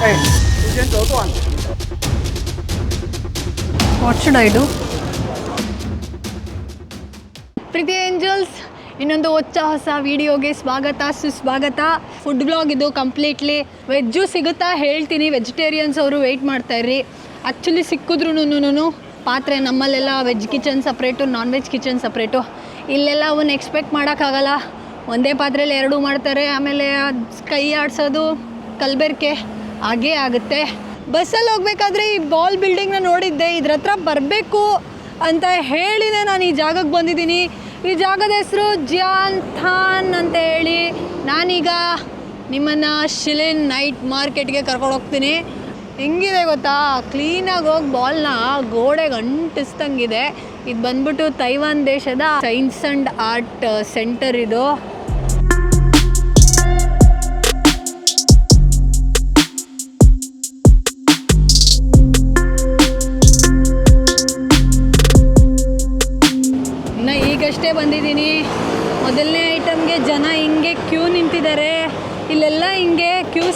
哎，时间轴断。 what should I do Preethi angels ಇನ್ನೊಂದು ಹೊಚ್ಚ ಹೊಸ ವಿಡಿಯೋಗೆ ಸ್ವಾಗತ ಸುಸ್ವಾಗತ ಫುಡ್ ಬ್ಲಾಗ್ ಇದು ಕಂಪ್ಲೀಟ್ಲಿ ವೆಜ್ಜು ಸಿಗುತ್ತಾ ಹೇಳ್ತೀನಿ ವೆಜಿಟೇರಿಯನ್ಸ್ ಅವರು ವೆಯ್ಟ್ ಮಾಡ್ತಾ ಇರ್ರಿ ಆ್ಯಕ್ಚುಲಿ ಸಿಕ್ಕಿದ್ರು ಪಾತ್ರೆ ನಮ್ಮಲ್ಲೆಲ್ಲ veg kitchen separate non veg kitchen separate ಇಲ್ಲೆಲ್ಲ ಅವನ್ನ ಎಕ್ಸ್ಪೆಕ್ಟ್ ಮಾಡೋಕ್ಕಾಗಲ್ಲ ಒಂದೇ ಪಾತ್ರೆಯಲ್ಲಿ ಎರಡೂ ಮಾಡ್ತಾರೆ ಆಮೇಲೆ ಅದ್ ಕೈ ಆಡಿಸೋದು ಕಲಬೆರಕೆ ಹಾಗೇ ಆಗುತ್ತೆ. ಬಸ್ಸಲ್ಲಿ ಹೋಗ್ಬೇಕಾದ್ರೆ ಈ ಬಾಲ್ ಬಿಲ್ಡಿಂಗ್ನ ನೋಡಿದ್ದೆ, ಇದ್ರ ಹತ್ರ ಬರಬೇಕು ಅಂತ ಹೇಳಿನೇ ನಾನು ಈ ಜಾಗಕ್ಕೆ ಬಂದಿದ್ದೀನಿ. ಈ ಜಾಗದ ಹೆಸರು ಜಿಯಾನ್ ಥಾನ್ ಅಂತ ಹೇಳಿ. ನಾನೀಗ ನಿಮ್ಮನ್ನು ಶಿಲಿನ್ ನೈಟ್ ಮಾರ್ಕೆಟ್ಗೆ ಕರ್ಕೊಂಡು ಹೋಗ್ತೀನಿ. ಹೆಂಗಿದೆ ಗೊತ್ತಾ? ಕ್ಲೀನಾಗಿ ಹೋಗಿ ಬಾಲ್ನ ಗೋಡೆಗೆ ಅಂಟಿಸ್ದಂಗಿದೆ. ಇದು ಬಂದ್ಬಿಟ್ಟು ತೈವಾನ್ ದೇಶದ ಸೈನ್ಸ್ ಆ್ಯಂಡ್ ಆರ್ಟ್ ಸೆಂಟರ್ ಇದು.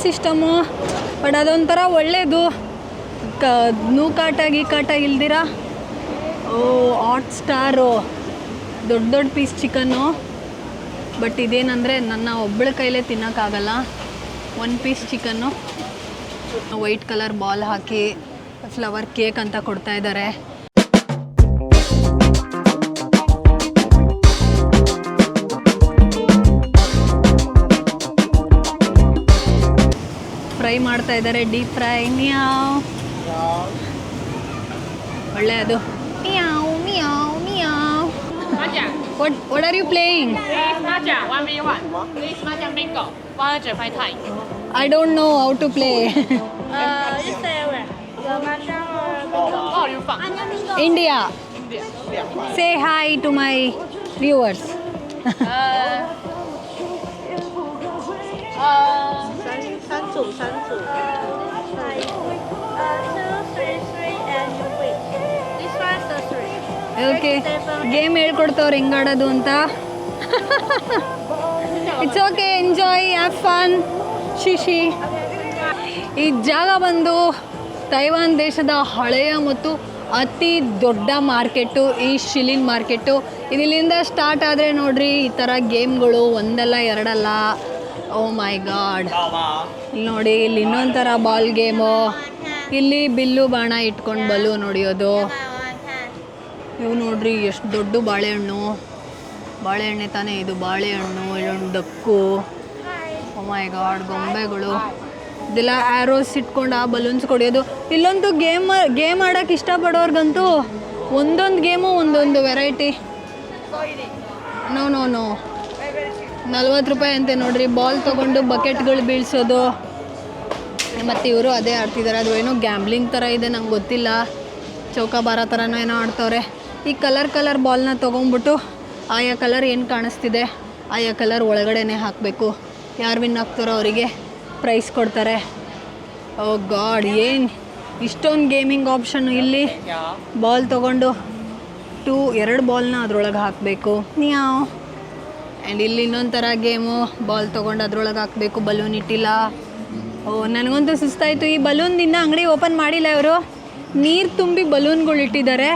ಸಿಸ್ಟಮು, ಬಟ್ ಅದೊಂಥರ ಒಳ್ಳೆಯದು ಕ ನೂಕಾಟ ಗೀಕಾಟ ಇಲ್ದಿರ? Oh hot star. ದೊಡ್ಡ ದೊಡ್ಡ ಪೀಸ್ ಚಿಕನ್ನು. ಬಟ್ ಇದೇನಂದರೆ ನನ್ನ ಒಬ್ಬಳ ಕೈಲೇ ತಿನ್ನೋಕ್ಕಾಗಲ್ಲ. One piece chicken. White colour ball ಹಾಕಿ, ಫ್ಲವರ್ ಕೇಕ್ ಅಂತ ಕೊಡ್ತಾ ಫ್ರೈ ಮಾಡ್ತಾ ಇದ್ದಾರೆ ಡೀಪ್ ಫ್ರೈ ಮಿಯಾವ್ ಒಳ್ಳೆ ಅದು meow meow meow what what are you playing Please Mahjong one v one. Please Mahjong bingo. One hundred five times. I don't know how to play Uh, you say where? The Mahjong or bingo? Where are you from? India say hi to my viewers Uh, uh, 三组三组。This one's the three. Okay game ಹೇಳ್ಕೊಡ್ತವ್ರು ಹೆಂಗಾಡೋದು ಅಂತ it's okay enjoy have fun ಶಿಶಿ ಈ ಜಾಗ ಬಂದು Taiwan ದೇಶದ ಹಳೆಯ ಮತ್ತು ಅತಿ ದೊಡ್ಡ market ಈ ಶಿಲಿನ್ ಮಾರ್ಕೆಟು ಇದಿಲ್ಲಿಂದ ಸ್ಟಾರ್ಟ್ ಆದರೆ ನೋಡ್ರಿ ಈ ಥರ ಗೇಮ್ಗಳು ಒಂದಲ್ಲ ಎರಡಲ್ಲ ಓ ಮೈ ಗಾಡ್ ಇಲ್ಲಿ ನೋಡಿ ಇಲ್ಲಿ ಇನ್ನೊಂದು ಥರ ಬಾಲ್ ಗೇಮು ಇಲ್ಲಿ ಬಿಲ್ಲು ಬಾಣ ಇಟ್ಕೊಂಡು ಬಲೂನ್ ಹೊಡಿಯೋದು ಇವು ನೋಡ್ರಿ ಎಷ್ಟು ದೊಡ್ಡ ಬಾಳೆಹಣ್ಣು. ಬಾಳೆಹಣ್ಣೆ ತಾನೇ ಇದು ಬಾಳೆಹಣ್ಣು ಇಲ್ಲೊಂದು ಡಕ್ಕು. ಮೈ ಗಾಡ್ ಗೊಂಬೆಗಳು. ಇದೆಲ್ಲ ಆ್ಯರೋಸ್ ಇಟ್ಕೊಂಡು ಆ ಬಲೂನ್ಸ್ ಕೊಡಿಯೋದು. ಇಲ್ಲೊಂದು ಗೇಮ್ ಗೇಮ್ ಆಡೋಕೆ ಇಷ್ಟಪಡೋರ್ಗಂತೂ ಒಂದೊಂದು ಗೇಮು ಒಂದೊಂದು ವೆರೈಟಿ ನೋ ನೋ ನೋ ನಲ್ವತ್ತು ರೂಪಾಯಿ ಅಂತೆ ನೋಡ್ರಿ. ಬಾಲ್ ತೊಗೊಂಡು ಬಕೆಟ್ಗಳು ಬೀಳ್ಸೋದು. ಮತ್ತು ಇವರು ಅದೇ ಆಡ್ತಿದ್ದಾರೆ ಅದು ಏನೋ ಗ್ಯಾಮ್ಲಿಂಗ್ ಥರ ಇದೆ ನಂಗೆ ಗೊತ್ತಿಲ್ಲ. ಚೌಕಾಬಾರ ಥರನೋ ಏನೋ ಆಡ್ತವ್ರೆ. ಈ ಕಲರ್ ಕಲರ್ ಬಾಲ್ನ ತೊಗೊಂಬಿಟ್ಟು ಆಯಾ ಕಲರ್ ಏನು ಕಾಣಿಸ್ತಿದೆ ಆಯಾ ಕಲರ್ ಒಳಗಡೆನೇ ಹಾಕಬೇಕು. ಯಾರು ವಿನ್ ಆಗ್ತಾರೋ ಅವರಿಗೆ ಪ್ರೈಸ್ ಕೊಡ್ತಾರೆ. ಓ ಗಾಡ್ ಏನು ಇಷ್ಟೊಂದು ಗೇಮಿಂಗ್ ಆಪ್ಷನ್ ಇಲ್ಲಿ. ಬಾಲ್ ತೊಗೊಂಡು ಟೂ ಎರಡು ಬಾಲ್ನ ಅದರೊಳಗೆ ಹಾಕಬೇಕು. ನೀವು ಆ್ಯಂಡ್ ಇಲ್ಲಿ ಇನ್ನೊಂದು ಥರ ಗೇಮು ಬಾಲ್ ತೊಗೊಂಡು ಅದ್ರೊಳಗೆ ಹಾಕಬೇಕು ಬಲೂನ್ ಇಟ್ಟಿಲ್ಲ. ಓ, ನನಗಂತೂ ಸುಸ್ತಾಯಿತು. ಈ ಬಲೂನ್ ದಿನ ಅಂಗಡಿ ಓಪನ್ ಮಾಡಿಲ್ಲ ಅವರು ನೀರು ತುಂಬಿ ಬಲೂನ್ಗಳು ಇಟ್ಟಿದ್ದಾರೆ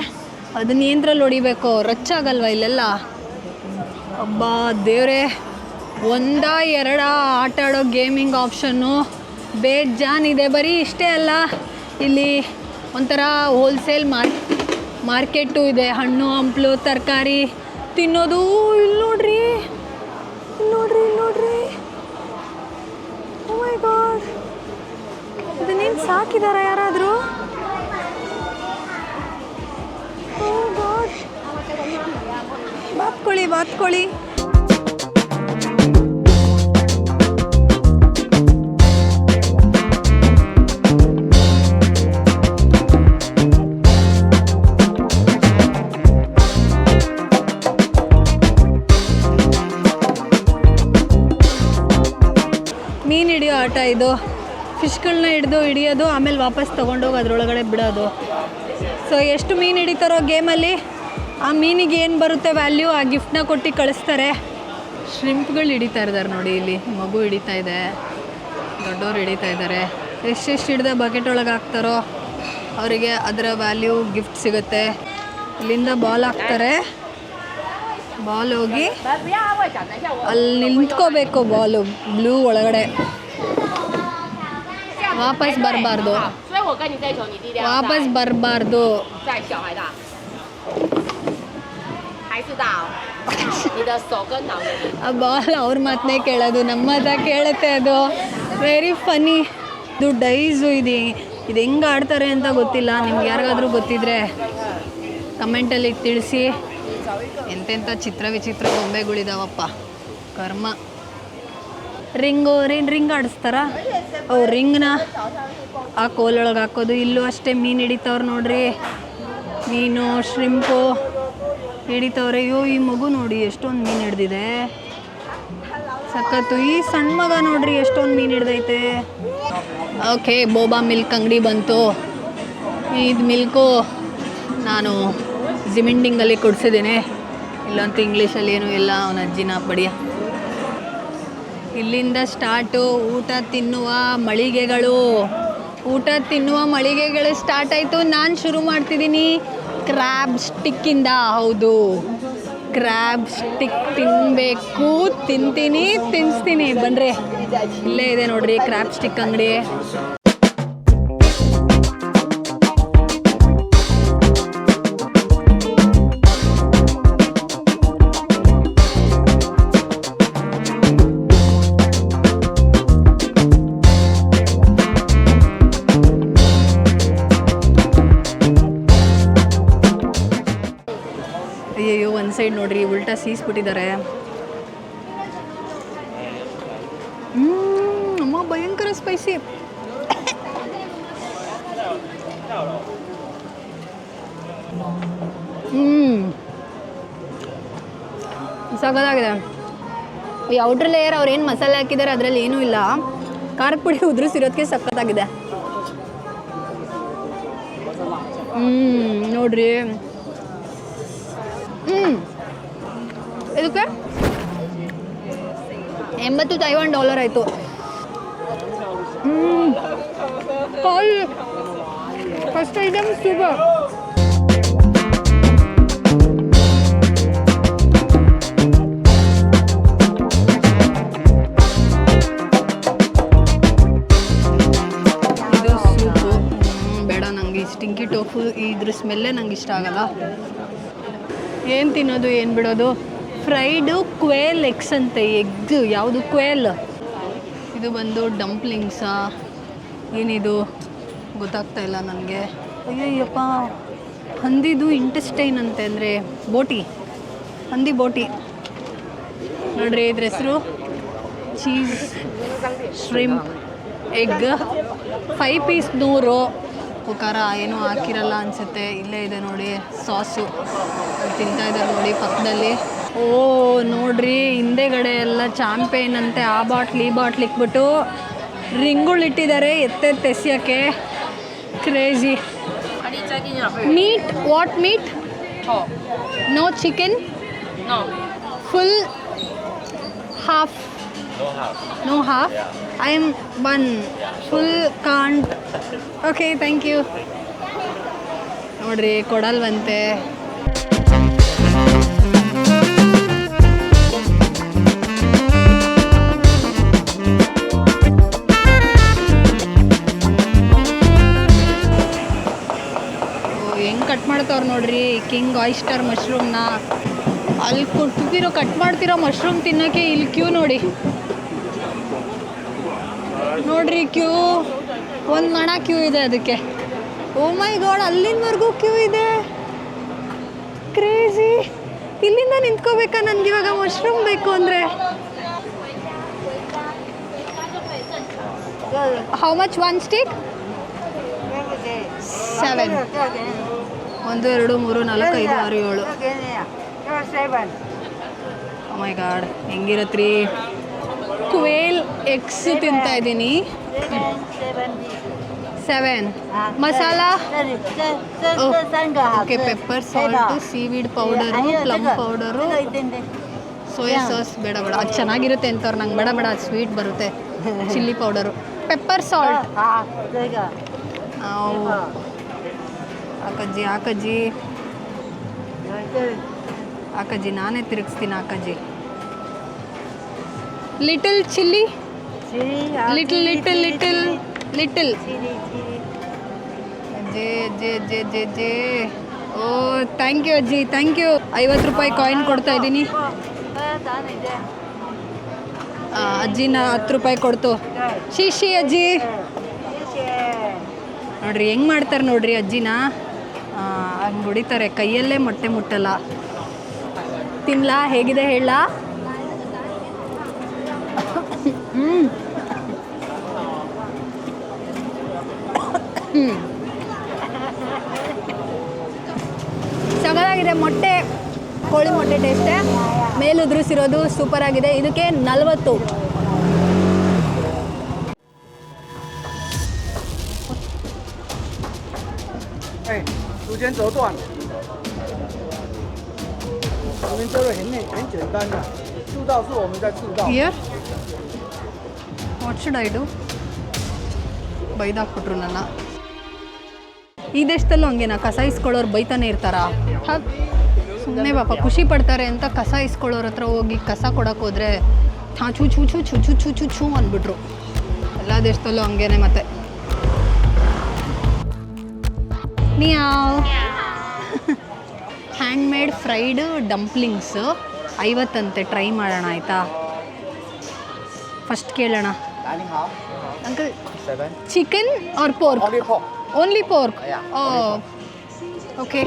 ಅದನ್ನ ಏನ್ರಲ್ಲಿ ಹೊಡಿಬೇಕು. ರಚ್ಚಾಗಲ್ವ ಇಲ್ಲೆಲ್ಲ? ಒಬ್ಬ ದೇವ್ರೆ. ಒಂದ ಎರಡ ಆಟ ಆಡೋ ಗೇಮಿಂಗ್ ಆಪ್ಷನ್ನು ಬೇಜಾನಿದೆ ಬರೀ ಇಷ್ಟೇ ಅಲ್ಲ. ಇಲ್ಲಿ ಒಂಥರ ಹೋಲ್ಸೇಲ್ ಮಾರ್ ಮಾರ್ಕೆಟು ಇದೆ. ಹಣ್ಣು, ಹಂಪ್ಲು, ತರಕಾರಿ ತಿನ್ನೋದು ಇಲ್ಲಿ ನೋಡ್ರಿ. ನೋಡ್ರಿ ನೋಡ್ರಿ. ಮೈ ಗಾಡ್ ಇದನ್ನೇನು ಸಾಕಿದಾರ ಯಾರಾದರೂ? ಬಾತ್ಕೊಳ್ಳಿ ಬಾತ್ಕೊಳ್ಳಿ ಆಟ ಇದು. ಫಿಶ್ಗಳನ್ನ ಹಿಡಿದು ಹಿಡಿಯೋದು, ಆಮೇಲೆ ವಾಪಸ್ ತೊಗೊಂಡೋಗಿ ಅದರೊಳಗಡೆ ಬಿಡೋದು. ಸೊ ಎಷ್ಟು ಮೀನು ಹಿಡಿತಾರೋ ಗೇಮಲ್ಲಿ, ಆ ಮೀನಿಗೆ ಏನು ಬರುತ್ತೆ ವ್ಯಾಲ್ಯೂ, ಆ ಗಿಫ್ಟ್ನ ಕೊಟ್ಟು ಕಳಿಸ್ತಾರೆ. ಶ್ರಿಂಪ್ಗಳು ಹಿಡಿತಾ ಇದ್ದಾರೆ ನೋಡಿ ಇಲ್ಲಿ. ಮಗು ಹಿಡಿತಾ ಇದೆ. ದೊಡ್ಡವ್ರು ಹಿಡಿತಾ ಇದ್ದಾರೆ ಎಷ್ಟೆಷ್ಟು ಹಿಡ್ದ ಬಕೆಟ್ ಒಳಗೆ ಹಾಕ್ತಾರೋ, ಅವರಿಗೆ ಅದರ ವ್ಯಾಲ್ಯೂ ಗಿಫ್ಟ್ ಸಿಗುತ್ತೆ. ಇಲ್ಲಿಂದ ಬಾಲ್ ಹಾಕ್ತಾರೆ. ಬಾಲ್ ಹೋಗಿ, ಅಲ್ಲಿ ನಿಂತ್ಕೋಬೇಕು ಬಾಲು ಬ್ಲೂ ಒಳಗಡೆ. ವಾಪಸ್ ಬರಬಾರ್ದು. ವಾಪಸ್ ಬರಬಾರ್ದು. ಬಾಲ್ ಅವ್ರ ಮಾತನ್ನೇ ಕೇಳೋದು ನಮ್ಮ ಹತ್ರ ಕೇಳುತ್ತೆ ಅದು. ವೆರಿ ಫನ್ನಿ ಇದು ಡೈಸು ಇದು ಇದು ಹೆಂಗೆ ಆಡ್ತಾರೆ ಅಂತ ಗೊತ್ತಿಲ್ಲ. ನಿಮ್ಗೆ ಯಾರಿಗಾದರೂ ಗೊತ್ತಿದ್ರೆ ಕಮೆಂಟಲ್ಲಿ ತಿಳಿಸಿ. ಎಂತೆಂಥ ಚಿತ್ರ ವಿಚಿತ್ರ ಗೊಂಬೆಗಳಿದಾವಪ್ಪ. ಕರ್ಮ. ರಿಂಗು ರಿಂಗ್ ರಿಂಗ್ ಆಡಿಸ್ತಾರ? ಅವು ರಿಂಗ್ನ ಆ ಕೋಲೊಳಗೆ ಹಾಕೋದು. ಇಲ್ಲೂ ಅಷ್ಟೇ ಮೀನು ಹಿಡಿತವ್ರು ನೋಡ್ರಿ. ಮೀನು ಶ್ರಿಂಪು ಹಿಡಿತವ್ರೆ. ಅಯ್ಯೋ, ಈ ಮಗು ನೋಡಿ ಎಷ್ಟೊಂದು ಮೀನು ಹಿಡ್ದಿದೆ. ಸಖತ್ತು. ಈ ಸಣ್ಣ ಮಗ ನೋಡ್ರಿ ಎಷ್ಟೊಂದು ಮೀನು ಹಿಡ್ದೈತೆ. ಓಕೆ, ಬೋಬಾ ಮಿಲ್ಕ್ ಅಂಗಡಿ ಬಂತು. ಇದು ಮಿಲ್ಕು ನಾನು ಜಿಮಿಂಡಿಂಗಲ್ಲಿ ಕೊಡ್ಸಿದ್ದೀನಿ. ಇಲ್ಲಂತೂ ಇಂಗ್ಲೀಷಲ್ಲಿ ಏನೂ ಇಲ್ಲ. ಅವನ ಅಜ್ಜಿನ ಬಡಿಯ ಇಲ್ಲಿಂದ ಸ್ಟಾರ್ಟು. ಊಟ ತಿನ್ನುವ ಮಳಿಗೆಗಳು. ಊಟ ತಿನ್ನುವ ಮಳಿಗೆಗಳು ಸ್ಟಾರ್ಟ್ ಆಯಿತು. ನಾನು ಶುರು ಮಾಡ್ತಿದ್ದೀನಿ. ಕ್ರ್ಯಾಬ್ ಸ್ಟಿಕ್ಕಿಂದ ಹೌದು. ಕ್ರ್ಯಾಬ್ ಸ್ಟಿಕ್ ತಿನ್ನಬೇಕು ತಿಂತೀನಿ ತಿನ್ನಿಸ್ತೀನಿ ಬನ್ರಿ. ಇಲ್ಲೇ ಇದೆ ನೋಡಿರಿ ಕ್ರ್ಯಾಬ್ ಸ್ಟಿಕ್ ಅಂಗಡಿ. ಉಲ್ಟಾ ಸೀಸ್ಬಿಟ್ಟಿದ್ದಾರೆ. ಹ್ಮ್, ಅಮ್ಮ ಭಯಂಕರ ಸ್ಪೈಸಿ ಹ್ಮ್. ಸಗದಾಗಿದೆ ಈ ಔಟ್ರ್ ಲೇಯರ್ ಅವ್ರು ಏನು ಮಸಾಲೆ ಹಾಕಿದ್ದಾರೆ ಅದರಲ್ಲಿ ಏನೂ ಇಲ್ಲ. ಖಾರದ ಪುಡಿ ಉದುರಿಸಿರೋದಕ್ಕೆ ಸಖತ್ತಾಗಿದೆ. ಹ್ಞೂ ನೋಡ್ರಿ. ಹ್ಮ್. ಇದಕ್ಕೆ ಎಂಬತ್ತು ತೈವಾನ್ ಡಾಲರ್ ಆಯಿತು. Call first item super stinky tofu ಇದ್ರ ಸ್ಮೆಲ್ಲೇ ನಂಗೆ ಇಷ್ಟ ಆಗಲ್ಲ. ಏನು ತಿನ್ನೋದು, ಏನು ಬಿಡೋದು? ಫ್ರೈಡು ಕ್ವೇಲ್ ಎಗ್ಸ್ ಅಂತೆ ಎಗ್ ಯಾವುದು ಕ್ವೇಲ್? ಇದು ಬಂದು ಡಂಪ್ಲಿಂಗ್ಸಾ ಏನಿದು? ಗೊತ್ತಾಗ್ತಾ ಇಲ್ಲ ನನಗೆ. ಅಯ್ಯಯ್ಯಪ್ಪ, ಹಂದಿದು ಇಂಟೆಸ್ಟೈನ್ ಅಂತೆ ಅಂದರೆ ಬೋಟಿ. ಹಂದಿ ಬೋಟಿ. ನೋಡ್ರಿ ಇದ್ರ ಹೆಸರು. Cheese, shrimp, egg, five piece ನೂರು. ಖಾರ ಏನೂ ಹಾಕಿರಲ್ಲ ಅನಿಸುತ್ತೆ. ಇಲ್ಲೇ ಇದೆ ನೋಡಿ ಸಾಸು ತಿಂತಾ ಇದ್ದಾರೆ ನೋಡಿ ಪಕ್ಕದಲ್ಲಿ. ಓ ನೋಡ್ರಿ ಹಿಂದೆಗಡೆ ಎಲ್ಲ ಚಾಂಪೇನ್ ಅಂತೆ ಆ ಬಾಟ್ಲಿ ಈ ಬಾಟ್ಲಿ ಇಕ್ಬಿಟ್ಟು ರಿಂಗುಳಿಟ್ಟಿದ್ದಾರೆ ಇಟ್ಟಿದ್ದಾರೆ ಎತ್ತೆ ಎಸ್ಯೋಕ್ಕೆ. Crazy meat what meat no chicken No. half. No no Yeah. I am one full can't okay thank you ನೋಡ್ರಿ ಕೊಡಲ್ವಂತೆ ಹೆಂಗೆ ಕಟ್ ಮಾಡ್ತಾವ್ರು ನೋಡ್ರಿ ಕಿಂಗ್ ಆಯಿಸ್ಟರ್ ಮಶ್ರೂಮ್ನ ಅಲ್ಲಿ ಕೊಟ್ಟಿರೋ ಕಟ್ ಮಾಡ್ತಿರೋ ಮಶ್ರೂಮ್ ತಿನ್ನೋಕ್ಕೆ ಇಲ್ಲಿ ಕ್ಯೂ ನೋಡಿ ನೋಡ್ರಿ ಕ್ಯೂ. ಒಂದು ಮಣ ಕ್ಯೂ ಇದೆ ಅದಕ್ಕೆ. ಓ ಮೈ ಗಾಡ್ ಅಲ್ಲಿಂದವರೆಗೂ ಕ್ಯೂ ಇದೆ. ಕ್ರೇಜಿ ಇಲ್ಲಿಂದ ನಿಂತ್ಕೋಬೇಕಾ ನನಗೆ ಇವಾಗ ಮಶ್ರೂಮ್ ಬೇಕು ಅಂದರೆ? How much one stick seven ಒಂದು ಎರಡು ಮೂರು ನಾಲ್ಕು ಐದು ಆರು ಏಳು. ಮೈ ಗಾಡ್ ಹೆಂಗಿರತ್ರಿ? ಎಗ್ಸ್ ತಿಂತಾ ಇದ್ದೀನಿ. Seven masala? Okay pepper salt seaweed powder plum powder soya sauce ಬೇಡ ಬೇಡ. ಅದು ಚೆನ್ನಾಗಿರುತ್ತೆ ಅಂತವ್ರು ನಂಗೆ ಬೇಡ ಬೇಡ. ಸ್ವೀಟ್ ಬರುತ್ತೆ. ಚಿಲ್ಲಿ ಪೌಡರು ಪೆಪ್ಪರ್ ಸಾಲ್ಟ್ ಅಕ್ಕಜ್ಜಿ ಅಕ್ಕಜ್ಜಿ ಅಕ್ಕಜ್ಜಿ ನಾನೇ ತಿರುಗಿಸ್ತೀನಿ ಅಕ್ಕಜ್ಜಿ little chilli little little little little ಅಜ್ಜಿ ಅಜ್ಜೆ ಅಜ್ಜೆ ಅಜ್ಜೆ ಜೇ ಓ ಥ್ಯಾಂಕ್ ಯು ಅಜ್ಜಿ ಥ್ಯಾಂಕ್ ಯು ಐವತ್ತು ರೂಪಾಯಿ ಕಾಯಿನ್ ಕೊಡ್ತಾ ಇದ್ದೀನಿ. ಅಜ್ಜಿನ ಹತ್ತು ರೂಪಾಯಿ ಕೊಡ್ತು. ಶಿಶಿ ಅಜ್ಜಿ. ನೋಡ್ರಿ ಹೆಂಗ್ ಮಾಡ್ತಾರೆ ನೋಡ್ರಿ ಅಜ್ಜಿನ? ಹಂಗೆ ಹೊಡಿತಾರೆ ಕೈಯಲ್ಲೇ ಮೊಟ್ಟೆ ಮುಟ್ಟಲ್ಲ. ತಿನ್ಲಾ ಹೇಗಿದೆ ಹೇಳಲಾ? ಹ್ಞೂ ಸಗದಾಗಿದೆ ಮೊಟ್ಟೆ ಕೋಳಿ ಮೊಟ್ಟೆ ಟೇಸ್ಟೇ ಮೇಲೆ ಉದುರಿಸಿರೋದು ಸೂಪರಾಗಿದೆ ಇದಕ್ಕೆ ನಲವತ್ತು. ವಾಟ್ ಶುಡ್ ಐ ಡು ಬೈದಾಕ್ಬಿಟ್ರು ನನ್ನ. ಈ ದೇಶದಲ್ಲೂ ಹಂಗೇನಾ ಕಸ ಇಸ್ಕೊಳ್ಳೋರು ಬೈತಾನೆ ಇರ್ತಾರಾ? ಸುಮ್ಮನೆ ಪಾಪ ಖುಷಿ ಪಡ್ತಾರೆ ಅಂತ ಕಸ ಇಸ್ಕೊಳ್ಳೋರ ಹತ್ರ ಹೋಗಿ ಕಸ ಕೊಡಕ್ಕೆ ಹೋದ್ರೆ ಹಾಂ ಚೂ ಚೂ ಚೂ ಚೂ ಚೂ ಚೂ ಚೂ ಚೂ ಅಂದ್ಬಿಟ್ರು. ಎಲ್ಲ ದೇಶದಲ್ಲೂ ಹಂಗೇನೆ ಮತ್ತೆ. ನೀ ಹ್ಯಾಂಡ್ಮೇಡ್ ಫ್ರೈಡ್ ಡಂಪ್ಲಿಂಗ್ಸ್ ಐವತ್ತಂತೆ ಟ್ರೈ ಮಾಡೋಣ ಆಯಿತಾ? ಫಸ್ಟ್ ಕೇಳೋಣ. Uncle chicken or pork. Only pork okay oh okay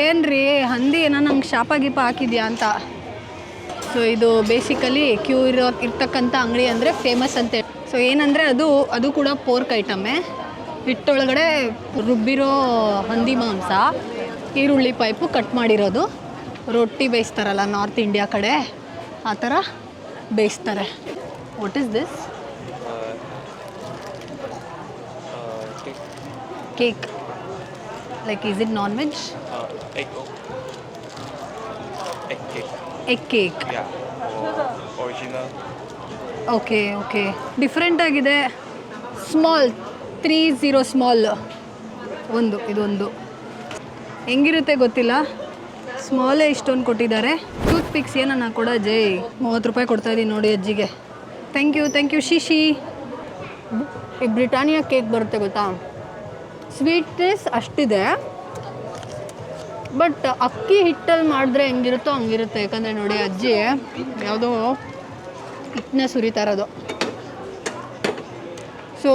ಏನ್ರಿ ಹಂದಿ ಏನೋ ನಂಗೆ ಶಾಪ ಗೀಪ ಹಾಕಿದ್ಯಾ ಅಂತ? ಸೊ ಇದು ಬೇಸಿಕಲಿ ಕ್ಯೂ ಇರೋ ಇರ್ತಕ್ಕಂಥ ಅಂಗಡಿ ಅಂದರೆ ಫೇಮಸ್ ಅಂತೆ ಸೊ ಏನಂದರೆ ಅದು ಅದು ಕೂಡ ಪೋರ್ಕ್ ಐಟಮ್ಮೇ ಹಿಟ್ಟೊಳಗಡೆ ರುಬ್ಬಿರೋ ಹಂದಿ ಮಾಂಸ ಈರುಳ್ಳಿ ಪೈಪು ಕಟ್ ಮಾಡಿರೋದು. ರೊಟ್ಟಿ ಬೇಯಿಸ್ತಾರಲ್ಲ ನಾರ್ತ್ ಇಂಡಿಯಾ ಕಡೆ ಆ ಥರ ಬೇಯಿಸ್ತಾರೆ. What is this cake like is it non veg egg yolk. Egg cake. Egg cake. Okay okay different ಆಗಿದೆ. ಸ್ಮಾಲ್ ತ್ರೀ ಝೀರೋ ಸ್ಮಾಲ್ ಒಂದು ಇದೊಂದು. ಹೆಂಗಿರುತ್ತೆ ಗೊತ್ತಿಲ್ಲ? ಸ್ಮಾಲೇ ಇಷ್ಟೊಂದು ಕೊಟ್ಟಿದ್ದಾರೆ. ಟೂತ್ ಪಿಕ್ಸ್ ಏನನ್ನ ಕೊಡ ಜೈ. ಮೂವತ್ತು ರೂಪಾಯಿ ಕೊಡ್ತಾ ಇದ್ದೀನಿ ನೋಡಿ ಅಜ್ಜಿಗೆ. ಥ್ಯಾಂಕ್ ಯು ಥ್ಯಾಂಕ್ ಯು ಶಿಶಿ. ಈ ಬ್ರಿಟಾನಿಯಾ ಕೇಕ್ ಬರುತ್ತೆ ಗೊತ್ತಾ? ಸ್ವೀಟ್ನೆಸ್ ಅಷ್ಟಿದೆ. ಬಟ್ ಅಕ್ಕಿ ಹಿಟ್ಟಲ್ಲಿ ಮಾಡಿದ್ರೆ ಹೆಂಗಿರುತ್ತೋ ಹಂಗಿರುತ್ತೆ. ಯಾಕಂದರೆ ನೋಡಿ ಅಜ್ಜಿ ಯಾವುದೋ ಹಿಟ್ಟನ್ನ ಸುರಿತಾ ಇರೋದು. ಸೊ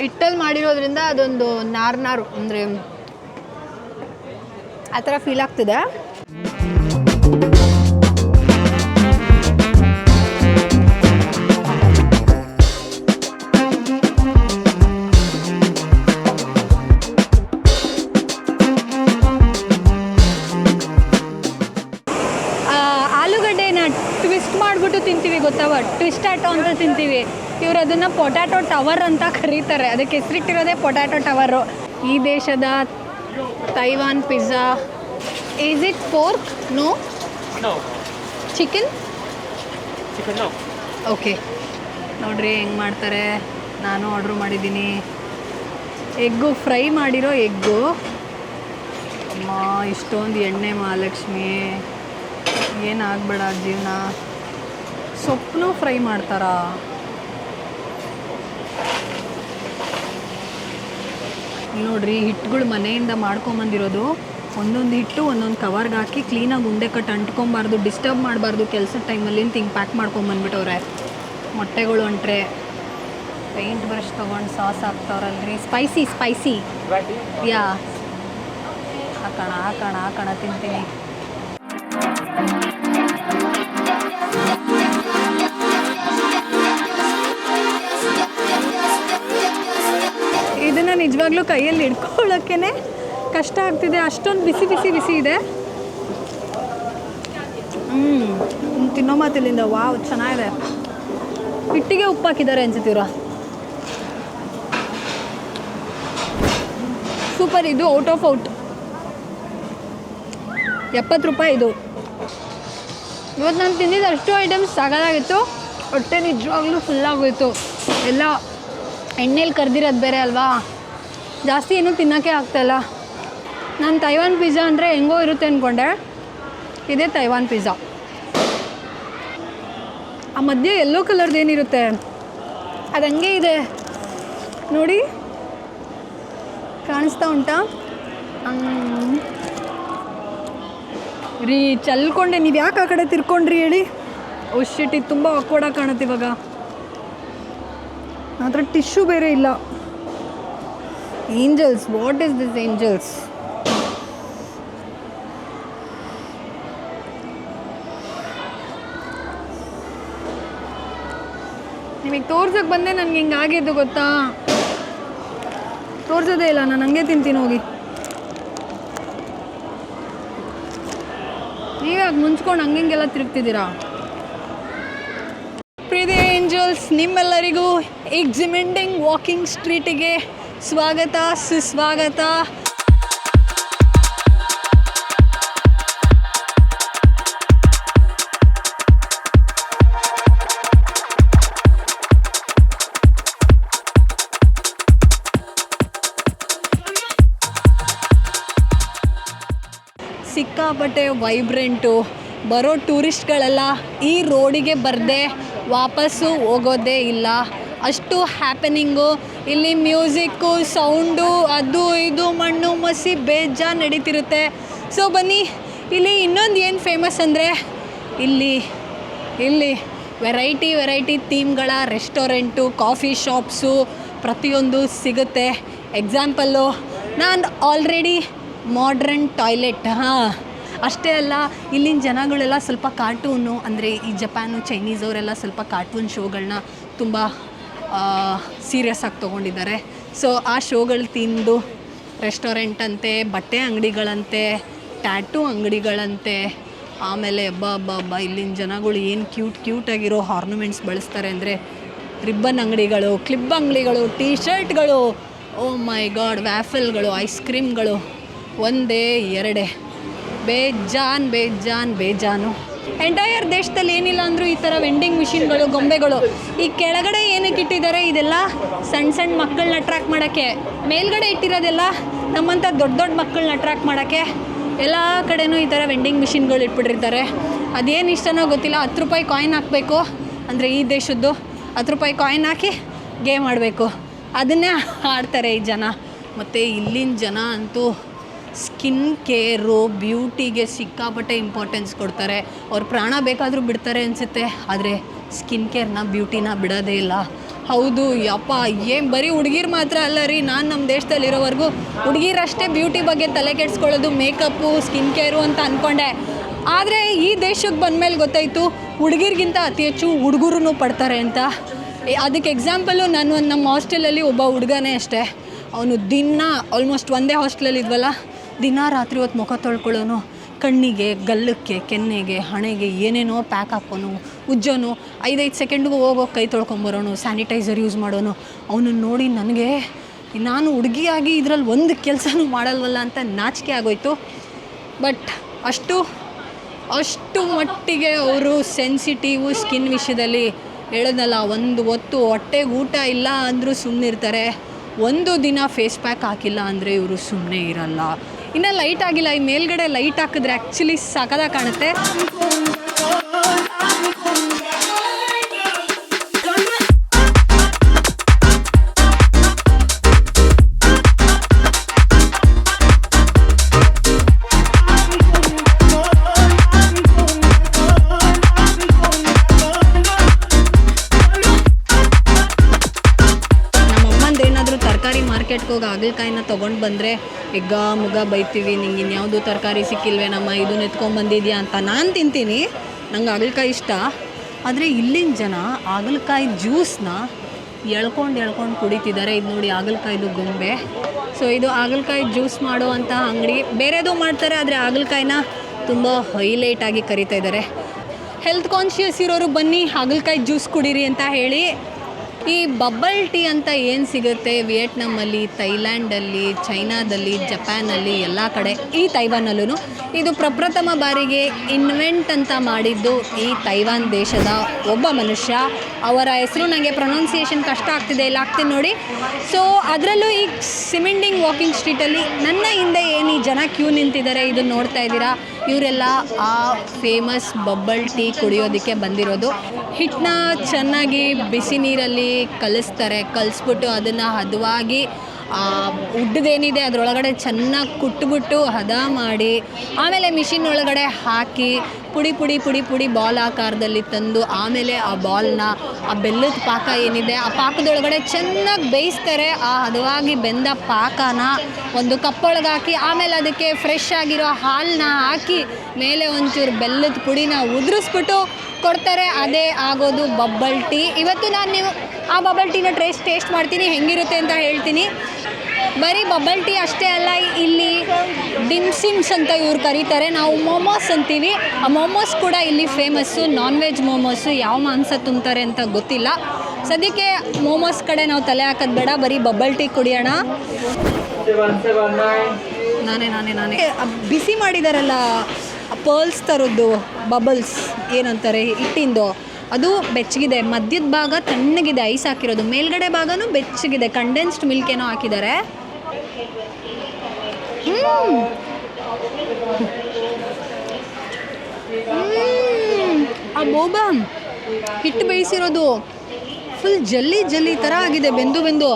ಹಿಟ್ಟಲ್ಲಿ ಮಾಡಿರೋದ್ರಿಂದ ಅದೊಂದು ನಾರು ನಾರು ಅಂದರೆ ಆ ಥರ ಫೀಲ್ ಆಗ್ತಿದೆ. ಟವರ್ ಅಂತ ಕರೀತಾರೆ. ಅದಕ್ಕೆ ಹೆಸರಿಟ್ಟಿರೋದೇ ಪೊಟ್ಯಾಟೊ ಟವರು. ಈ ದೇಶದ Taiwan pizza. Is it pork no. Chicken. Okay ನೋಡ್ರಿ ಹೆಂಗೆ ಮಾಡ್ತಾರೆ. ನಾನು ಆರ್ಡ್ರ್ ಮಾಡಿದ್ದೀನಿ. ಎಗ್ಗು ಫ್ರೈ ಮಾಡಿರೋ ಎಗ್ಗು ಅಮ್ಮ ಇಷ್ಟೊಂದು ಎಣ್ಣೆ ಮಹಾಲಕ್ಷ್ಮಿ. ಏನಾಗಬೇಡ ಜೀವನ. ಸೊಪ್ಪು ಫ್ರೈ ಮಾಡ್ತಾರಾ? ನೋಡ್ರಿ ಹಿಟ್ಟುಗಳು ಮನೆಯಿಂದ ಮಾಡ್ಕೊಂಬಂದಿರೋದು. ಒಂದೊಂದು ಹಿಟ್ಟು, ಒಂದೊಂದು ಕವರ್ಗೆ ಹಾಕಿ ಕ್ಲೀನಾಗಿ ಉಂಡೆ ಕಟ್ಟು ಅಂಟ್ಕೊಂಬಾರ್ದು ಡಿಸ್ಟರ್ಬ್ ಮಾಡಬಾರ್ದು ಕೆಲಸದ ಟೈಮಲ್ಲಿ ಹಿಂಗೆ ಪ್ಯಾಕ್ ಮಾಡ್ಕೊಂಬಂದ್ಬಿಟ್ಟವ್ರೆ. ಮೊಟ್ಟೆಗಳು ಅಂಟ್ರೆ ಪೇಂಟ್ ಬ್ರಷ್ ತೊಗೊಂಡು ಸಾಸ್ ಹಾಕ್ತವ್ರಲ್ರಿ. ಸ್ಪೈಸಿ ಸ್ಪೈಸಿ ಯಾ ಹಾಕೋಣ ಹಾಕೋಣ ಹಾಕೋಣ, ತಿಂತೀನಿ. ನಿಜವಾಗ್ಲೂ ಕೈಯಲ್ಲಿ ಹಿಡ್ಕೊಳ್ಳೋಕ್ಕೇ ಕಷ್ಟ ಆಗ್ತಿದೆ. ಅಷ್ಟೊಂದು ಬಿಸಿ ಬಿಸಿ ಬಿಸಿ ಇದೆ. ಹ್ಞೂ ತಿನ್ನೋ ಮಾತಿಲ್ಲಿಂದ ವಾವ್, ಚೆನ್ನಾಗಿದೆ. ಹಿಟ್ಟಿಗೆ ಉಪ್ಪು ಹಾಕಿದ್ದಾರೆ ಅನ್ಸುತ್ತೀವ್ರ ಸೂಪರ್, ಇದು ಔಟ್ ಆಫ್ ಔಟ್. ಎಪ್ಪತ್ತು ರೂಪಾಯಿ ಇದು. ಇವತ್ತು ನಾನು ತಿಂದಿದ್ದು ಅಷ್ಟು ಐಟಮ್ಸ್ ಸಾಕಾಗಿತ್ತು ಹೊಟ್ಟೆ ನಿಜವಾಗ್ಲೂ ಫುಲ್ ಫುಲ್ಲಾಗೋಯ್ತು ಎಲ್ಲ ಎಣ್ಣೆಲಿ ಕರೆದಿರೋದು ಬೇರೆ ಅಲ್ವಾ? ಜಾಸ್ತಿ ಏನೂ ತಿನ್ನೋಕ್ಕೆ ಆಗ್ತಾಯಿಲ್ಲ ನಾನು ತೈವಾನ್ ಪಿಜ್ಜಾ ಅಂದರೆ ಹೆಂಗೋ ಇರುತ್ತೆ ಅಂದ್ಕೊಂಡೆ ಇದೇ ತೈವಾನ್ ಪಿಜ್ಜಾ ಆ ಮಧ್ಯೆ ಎಲ್ಲೋ ಕಲರ್ದು ಏನಿರುತ್ತೆ? ಅದು ಹಂಗೆ ಇದೆ. ನೋಡಿ. ಕಾಣಿಸ್ತಾ ಉಂಟಾ? ರೀ, ಚಲ್ಕೊಂಡೆ. ನೀವು ಯಾಕೆ ಆ ಕಡೆ ತಿರ್ಕೊಂಡ್ರಿ ಹೇಳಿ? ಓ ಶಿಟ್ ಇದು ತುಂಬ ಆಕ್ವರ್ಡಾಗಿ ಕಾಣುತ್ತೆ ಇವಾಗ. ಥರ ಟಿಶ್ಯೂ ಬೇರೆ ಇಲ್ಲ. Angels what is this angels ನಿಮಗೆ ತೋರ್ಸಕ್ಕೆ ಬಂದೆ, ನನಗೆ ಹಿಂಗೆ ಆಗಿದ್ದು ಗೊತ್ತಾ? ತೋರ್ಸೋದೇ ಇಲ್ಲ, ನಾನು ಹಂಗೆ ತಿಂತೀನಿ ಹೋಗಿ. ನೀವ್ಯಾಕೆ ಮುಂಚ್ಕೊಂಡು ಹಂಗೆಲ್ಲ ತಿರುಗ್ತಿದ್ದೀರಾ? ಪ್ರೀತಿ ಏಂಜಲ್ಸ್ ನಿಮ್ಮೆಲ್ಲರಿಗೂ ಎಕ್ಸಿಮೆಂಟಿಂಗ್ ವಾಕಿಂಗ್ ಸ್ಟ್ರೀಟಿಗೆ ಸ್ವಾಗತ ಸುಸ್ವಾಗತ. ಸಿಕ್ಕಾಪಟ್ಟೆ ವೈಬ್ರೆಂಟು ಬರೋ ಟೂರಿಸ್ಟ್ಗಳೆಲ್ಲ ಈ ರೋಡಿಗೆ ಬರದೆ ವಾಪಸ್ಸು ಹೋಗೋದೇ ಇಲ್ಲ. ಅಷ್ಟು ಹ್ಯಾಪನಿಂಗು ಇಲ್ಲಿ ಮ್ಯೂಸಿಕ್ಕು, ಸೌಂಡು, ಅದು ಇದು, ಮಣ್ಣು, ಮಸಿ, ಬೇಜಾ ನಡೀತಿರುತ್ತೆ. ಸೊ ಬನ್ನಿ, ಇಲ್ಲಿ ಇನ್ನೊಂದು ಏನು ಫೇಮಸ್ ಅಂದರೆ, ಇಲ್ಲಿ ಇಲ್ಲಿ ವೆರೈಟಿ ವೆರೈಟಿ ಥೀಮ್ಗಳ ರೆಸ್ಟೋರೆಂಟು ಕಾಫಿ ಶಾಪ್ಸು ಪ್ರತಿಯೊಂದು ಸಿಗುತ್ತೆ. ಎಕ್ಸಾಂಪಲ್ಲು ನಾನು ಆಲ್ರೆಡಿ ಮಾಡ್ರನ್ ಟಾಯ್ಲೆಟ್ ಹಾಂ. ಅಷ್ಟೇ ಅಲ್ಲ, ಇಲ್ಲಿನ ಜನಗಳೆಲ್ಲ ಸ್ವಲ್ಪ ಕಾರ್ಟೂನು ಅಂದರೆ ಈ ಜಪಾನು ಚೈನೀಸ್ ಅವರೆಲ್ಲ ಸ್ವಲ್ಪ ಕಾರ್ಟೂನ್ ಶೋಗಳನ್ನ ತುಂಬ ಸೀರಿಯಸ್ ಆಗಿ ತೊಗೊಂಡಿದ್ದಾರೆ. ಸೊ ಆ ಶೋಗಳು ತಿಂದು ರೆಸ್ಟೋರೆಂಟ್ ಅಂತೆ, ಬಟ್ಟೆ ಅಂಗಡಿಗಳಂತೆ ಟ್ಯಾಟೂ ಅಂಗಡಿಗಳಂತೆ, ಆಮೇಲೆ ಹಬ್ಬ ಹಬ್ಬ ಹಬ್ಬ ಇಲ್ಲಿನ ಜನಗಳು ಏನು ಕ್ಯೂಟ್ ಕ್ಯೂಟಾಗಿರೋ ಹಾರ್ನಮೆಂಟ್ಸ್ ಬಳಸ್ತಾರೆ ಅಂದರೆ ರಿಬ್ಬನ್ ಅಂಗಡಿಗಳು ಕ್ಲಿಪ್ ಅಂಗಡಿಗಳು ಟೀ ಶರ್ಟ್ಗಳು ಓ ಮೈ ಗಾಡ್ ವ್ಯಾಫಲ್ಗಳು ಐಸ್ ಕ್ರೀಮ್ಗಳು ಒಂದೇ ಎರಡೇ. ಬೇಜಾನ್ ಬೇಜಾನ್, ಬೇಜಾನು. ಎಂಟೈರ್ ದೇಶದಲ್ಲಿ ಏನಿಲ್ಲ ಅಂದರೂ ಈ ಥರ ವೆಂಡಿಂಗ್ ಮಿಷಿನ್ಗಳು ಗೊಂಬೆಗಳು. ಈ ಕೆಳಗಡೆ ಏನಕ್ಕೆ ಇಟ್ಟಿದ್ದಾರೆ? ಇದೆಲ್ಲ ಸಣ್ಣ ಸಣ್ಣ ಮಕ್ಕಳನ್ನ ಅಟ್ರಾಕ್ಟ್ ಮಾಡೋಕ್ಕೆ. ಮೇಲ್ಗಡೆ ಇಟ್ಟಿರೋದೆಲ್ಲ ನಮ್ಮಂಥ ದೊಡ್ಡ ದೊಡ್ಡ ಮಕ್ಕಳನ್ನ ಅಟ್ರಾಕ್ಟ್ ಮಾಡೋಕ್ಕೆ. ಎಲ್ಲ ಕಡೆನೂ ಈ ಥರ ವೆಂಡಿಂಗ್ ಮಿಷಿನ್ಗಳು ಇಟ್ಬಿಟ್ಟಿರ್ತಾರೆ. ಅದೇನು ಇಷ್ಟನೋ ಗೊತ್ತಿಲ್ಲ. ಹತ್ತು ರೂಪಾಯಿ ಕಾಯಿನ್ ಹಾಕಬೇಕು. ಅಂದರೆ ಈ ದೇಶದ್ದು ಹತ್ತು ರೂಪಾಯಿ ಕಾಯಿನ್ ಹಾಕಿ ಗೇಮ್ ಆಡಬೇಕು. ಅದನ್ನೇ ಆಡ್ತಾರೆ ಈ ಜನ. ಮತ್ತು ಇಲ್ಲಿನ ಜನ ಅಂತೂ ಸ್ಕಿನ್ ಕೇರು ಬ್ಯೂಟಿಗೆ ಸಿಕ್ಕಾಪಟ್ಟೆ ಇಂಪಾರ್ಟೆನ್ಸ್ ಕೊಡ್ತಾರೆ. ಅವ್ರು ಪ್ರಾಣ ಬೇಕಾದರೂ ಬಿಡ್ತಾರೆ ಅನಿಸುತ್ತೆ, ಆದರೆ ಸ್ಕಿನ್ ಕೇರ್ನ ಬ್ಯೂಟಿನ ಬಿಡೋದೇ ಇಲ್ಲ. ಹೌದು, ಯಪ್ಪ, ಏನು ಬರೀ ಹುಡುಗಿರು ಮಾತ್ರ ಅಲ್ಲ ರೀ, ನಾನು ನಮ್ಮ ದೇಶದಲ್ಲಿ ಇರೋವರೆಗೂ ಹುಡುಗಿರಷ್ಟೇ ಬ್ಯೂಟಿ ಬಗ್ಗೆ ತಲೆ ಕೆಡಿಸ್ಕೊಳ್ಳೋದು, ಮೇಕಪ್ಪು ಸ್ಕಿನ್ ಕೇರು ಅಂತ ಅಂದ್ಕೊಂಡೆ ಆದರೆ ಈ ದೇಶಕ್ಕೆ ಬಂದಮೇಲೆ ಗೊತ್ತಾಯಿತು, ಹುಡುಗಿರಿಗಿಂತ ಅತಿ ಹೆಚ್ಚು ಹುಡುಗರು ಪಡ್ತಾರೆ ಅಂತ. ಅದಕ್ಕೆ ಎಕ್ಸಾಂಪಲು ನಾನು ನಮ್ಮ ಹಾಸ್ಟೆಲಲ್ಲಿ ಒಬ್ಬ ಹುಡುಗನೇ ಅಷ್ಟೇ. ಅವನು ದಿನ ಆಲ್ಮೋಸ್ಟ್ ಒಂದೇ ಹಾಸ್ಟೆಲಲ್ಲಿ ಇದ್ವಲ್ಲ ದಿನ ರಾತ್ರಿ ಹೊತ್ತು ಮುಖ ತೊಳ್ಕೊಳ್ಳೋನು, ಕಣ್ಣಿಗೆ, ಗಲ್ಲಕ್ಕೆ, ಕೆನ್ನೆಗೆ, ಹಣೆಗೆ ಏನೇನೋ ಪ್ಯಾಕ್ ಹಾಕೋನು, ಉಜ್ಜೋನು, ಐದೈದು ಸೆಕೆಂಡ್ಗೂ ಹೋಗೋಗಿ ಕೈ ತೊಳ್ಕೊಂಬರೋನು ಸ್ಯಾನಿಟೈಸರ್ ಯೂಸ್ ಮಾಡೋನು. ಅವನನ್ನು ನೋಡಿ ನನಗೆ, ನಾನು ಹುಡುಗಿಯಾಗಿ ಇದರಲ್ಲಿ ಒಂದು ಕೆಲಸನೂ ಮಾಡಲ್ವಲ್ಲ ಅಂತ ನಾಚಿಕೆ ಆಗೋಯ್ತು. ಬಟ್ ಅಷ್ಟು ಅಷ್ಟು ಮಟ್ಟಿಗೆ ಅವರು ಸೆನ್ಸಿಟಿವು ಸ್ಕಿನ್ ವಿಷಯದಲ್ಲಿ ಹೇಳೋದಲ್ಲ, ಒಂದು ಹೊತ್ತು ಹೊಟ್ಟೆಗೆ ಊಟ ಇಲ್ಲ ಅಂದರೂ ಸುಮ್ಮನಿರ್ತಾರೆ ಒಂದು ದಿನ ಫೇಸ್ ಪ್ಯಾಕ್ ಹಾಕಿಲ್ಲ ಅಂದರೆ ಇವರು ಸುಮ್ಮನೆ ಇರಲ್ಲ. ಇನ್ನು ಲೈಟ್ ಆಗಿಲ್ಲ ಈ ಮೇಲ್ಗಡೆ ಲೈಟ್ ಹಾಕಿದ್ರೆ ಆ್ಯಕ್ಚುಲಿ ಸಕದಾಗ ಕಾಣುತ್ತೆ. ಹೋಗಿ ಹಾಗಲಕಾಯಿನ ತೊಗೊಂಡು ಬಂದರೆ ಎಗ್ಗ, ಮುಗ ಬೈತೀವಿ ನಿಂಗೆ ಇನ್ಯಾವುದು ತರಕಾರಿ ಸಿಕ್ಕಿಲ್ವೇ ನಮ್ಮ ಇದನ್ನ ಎತ್ಕೊಂಬಂದಿದ್ಯಾ ಅಂತ ನಾನು ತಿಂತೀನಿ. ನಂಗೆ ಹಾಗಲಕಾಯಿ ಇಷ್ಟ. ಆದರೆ ಇಲ್ಲಿನ ಜನ ಹಾಗಲಕಾಯಿ ಜ್ಯೂಸ್ನ ಎಳ್ಕೊಂಡು ಎಳ್ಕೊಂಡು ಕುಡಿತಿದ್ದಾರೆ ಇದು ನೋಡಿ ಹಾಗಲಕಾಯ್ದು ಗೊಂಬೆ. ಸೊ ಇದು ಹಾಗಲಕಾಯಿ ಜ್ಯೂಸ್ ಮಾಡುವಂಥ ಅಂಗಡಿ. ಬೇರೆದು ಮಾಡ್ತಾರೆ, ಆದರೆ ಹಾಗಲಕಾಯಿನ ತುಂಬ ಹೈಲೈಟಾಗಿ ಕರಿತಾ ಇದ್ದಾರೆ ಹೆಲ್ತ್ ಕಾನ್ಷಿಯಸ್ ಇರೋರು ಬನ್ನಿ, ಹಾಗಲಕಾಯಿ ಜ್ಯೂಸ್ ಕುಡೀರಿ ಅಂತ ಹೇಳಿ. ಈ ಬಬ್ಬಲ್ ಟೀ ಅಂತ ಏನು ಸಿಗುತ್ತೆ? ವಿಯೆಟ್ನಾಮಲ್ಲಿ, ಥೈಲ್ಯಾಂಡಲ್ಲಿ, ಚೈನಾದಲ್ಲಿ, ಜಪಾನಲ್ಲಿ, ಎಲ್ಲ ಕಡೆ ಈ ತೈವಾನಲ್ಲೂ ಇದು ಪ್ರಪ್ರಥಮ ಬಾರಿಗೆ ಇನ್ವೆಂಟ್ ಅಂತ ಮಾಡಿದ್ದು ಈ ತೈವಾನ್ ದೇಶದ ಒಬ್ಬ ಮನುಷ್ಯ. ಅವರ ಹೆಸರು ನನಗೆ ಪ್ರೊನೌನ್ಸಿಯೇಷನ್ ಕಷ್ಟ ಆಗ್ತಿದೆ, ಇಲ್ಲ ಆಗ್ತೀನಿ ನೋಡಿ. ಸೊ ಅದರಲ್ಲೂ ಈ ಸಿಮೆಂಡಿಂಗ್ ವಾಕಿಂಗ್ ಸ್ಟ್ರೀಟಲ್ಲಿ ನನ್ನ ಹಿಂದೆ ಏನು ಈ ಜನ ಕ್ಯೂ ನಿಂತಿದ್ದಾರೆ, ಇದನ್ನು ನೋಡ್ತಾ ಇದ್ದೀರಾ? ಇವರೆಲ್ಲ ಆ ಫೇಮಸ್ ಬಬ್ಬಲ್ ಟೀ ಕುಡಿಯೋದಕ್ಕೆ ಬಂದಿರೋದು. ಹಿಟ್ಟನ್ನ ಚೆನ್ನಾಗಿ ಬಿಸಿ ನೀರಲ್ಲಿ ಕಲಿಸ್ತಾರೆ, ಕಲಿಸ್ಬಿಟ್ಟು ಅದನ್ನು ಹದವಾಗಿ ಆ ಉಡ್ಡದೇನಿದೆ ಅದರೊಳಗಡೆ ಚೆನ್ನಾಗಿ ಕುಟ್ಬಿಟ್ಟು ಹದ ಮಾಡಿ, ಆಮೇಲೆ ಮಿಷಿನ್ ಒಳಗಡೆ ಹಾಕಿ, ಪುಡಿ ಪುಡಿ ಪುಡಿ ಪುಡಿ ಬಾಲ್ ಆಕಾರದಲ್ಲಿ ತಂದು, ಆಮೇಲೆ ಆ ಬಾಲ್ನ ಆ ಬೆಲ್ಲದ ಪಾಕ ಏನಿದೆ, ಆ ಪಾಕದೊಳಗಡೆ ಚೆನ್ನಾಗಿ ಬೇಯಿಸ್ತಾರೆ. ಆ ಹದವಾಗಿ ಬೆಂದ ಪಾಕನ ಒಂದು ಕಪ್ಪೊಳಗೆ ಹಾಕಿ, ಆಮೇಲೆ ಅದಕ್ಕೆ ಫ್ರೆಶ್ ಆಗಿರೋ ಹಾಲನ್ನ ಹಾಕಿ, ಮೇಲೆ ಒಂಚೂರು ಬೆಲ್ಲದ ಪುಡಿನ ಉದುರಿಸ್ಬಿಟ್ಟು ಕೊಡ್ತಾರೆ. ಅದೇ ಆಗೋದು ಬಬ್ಬಲ್ ಟೀ ಇವತ್ತು ನಾನು ನೀವು, ಆ ಬಬಲ್ ಟೀನ ಟೇಸ್ಟ್ ಟೇಸ್ಟ್ ಮಾಡ್ತೀನಿ. ಹೆಂಗಿರುತ್ತೆ ಅಂತ ಹೇಳ್ತೀನಿ. ಬರೀ ಬಬಲ್ ಟೀ ಅಷ್ಟೇ ಅಲ್ಲ, ಇಲ್ಲಿ ಡಿಮ್ಸಿಮ್ಸ್ ಅಂತ ಇವ್ರು ಕರೀತಾರೆ. ನಾವು ಮೋಮೋಸ್ ಅಂತೀವಿ. ಆ ಮೋಮೋಸ್ ಕೂಡ ಇಲ್ಲಿ ಫೇಮಸ್ಸು ನಾನ್ ವೆಜ್ ಮೋಮೋಸು ಯಾವ ಮಾಂಸ ತುಂಬ್ತಾರೆ ಅಂತ ಗೊತ್ತಿಲ್ಲ. ಸದ್ಯಕ್ಕೆ ಮೋಮೋಸ್ ಕಡೆ ನಾವು ತಲೆ ಹಾಕೋದು ಬೇಡ, ಬರೀ ಬಬಲ್ ಟೀ ಕುಡಿಯೋಣ. ನಾನೇ ನಾನೇ ನಾನೇ. ಬಿಸಿ ಮಾಡಿದಾರಲ್ಲ ಪರ್ಲ್ಸ್ ಥರದ್ದು ಬಬಲ್ಸ್ ಏನಂತಾರೆ, ಹಿಟ್ಟಿಂದು. ಅದು ಬೆಚ್ಚಗಿದೆ. ಮಧ್ಯದ ಭಾಗ ತಣ್ಣಗಿದೆ, ಐಸ್ ಹಾಕಿರೋದು. ಮೇಲ್ಗಡೆ ಭಾಗನೂ ಬೆಚ್ಚಗಿದೆ. ಕಂಡೆನ್ಸ್ಡ್ ಮಿಲ್ಕ್ ಏನೋ ಹಾಕಿದ್ದಾರೆ. ಆ ಬೋಬಾ ಹಿಟ್ಟು ಬೇಯಿಸಿರೋದು ಫುಲ್ ಜಲ್ಲಿ ಜಲ್ಲಿ ಥರ ಆಗಿದೆ, ಬೆಂದು ಬೆಂದು.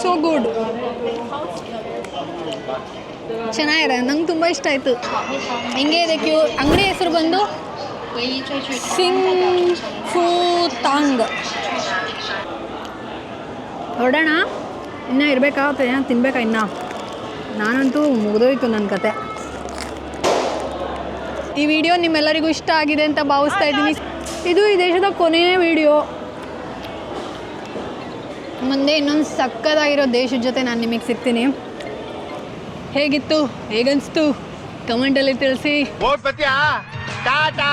ಸೋ ಗುಡ್ ಚೆನ್ನಾಗಿದೆ, ನಂಗೆ ತುಂಬ ಇಷ್ಟ ಆಯಿತು. ಹೆಂಗೆ ಇದೆ ಕ್ಯೂ, ಅಂಗಡಿ ಹೆಸರು ಬಂದು ಸಿಂಗ್ ಫೂ ತಾಂಗ್. ಹೊರಡೋಣ ಇನ್ನೂ ಇರಬೇಕಾಗುತ್ತೆ ಏನೋ ತಿನ್ಬೇಕಾ ಇನ್ನ? ನಾನಂತೂ ಮುಗಿದೋಯ್ತು ನನ್ನ ಕತೆ. ಈ ವಿಡಿಯೋ ನಿಮ್ಮೆಲ್ಲರಿಗೂ ಇಷ್ಟ ಆಗಿದೆ ಅಂತ ಭಾವಿಸ್ತಾ ಇದ್ದೀನಿ. ಇದು ಈ ದೇಶದ ಕೊನೆಯ ವಿಡಿಯೋ. ಮುಂದೆ ಇನ್ನೊಂದು ಸಕ್ಕದಾಗಿರೋ ದೇಶದ ಜೊತೆ ನಾನು ನಿಮಗೆ ಸಿಗ್ತೀನಿ. ಹೇಗಿತ್ತು? ಹೇಗನ್ನಿಸ್ತು ಕಮೆಂಟಲ್ಲಿ ತಿಳಿಸಿ. ಟಾಟಾ!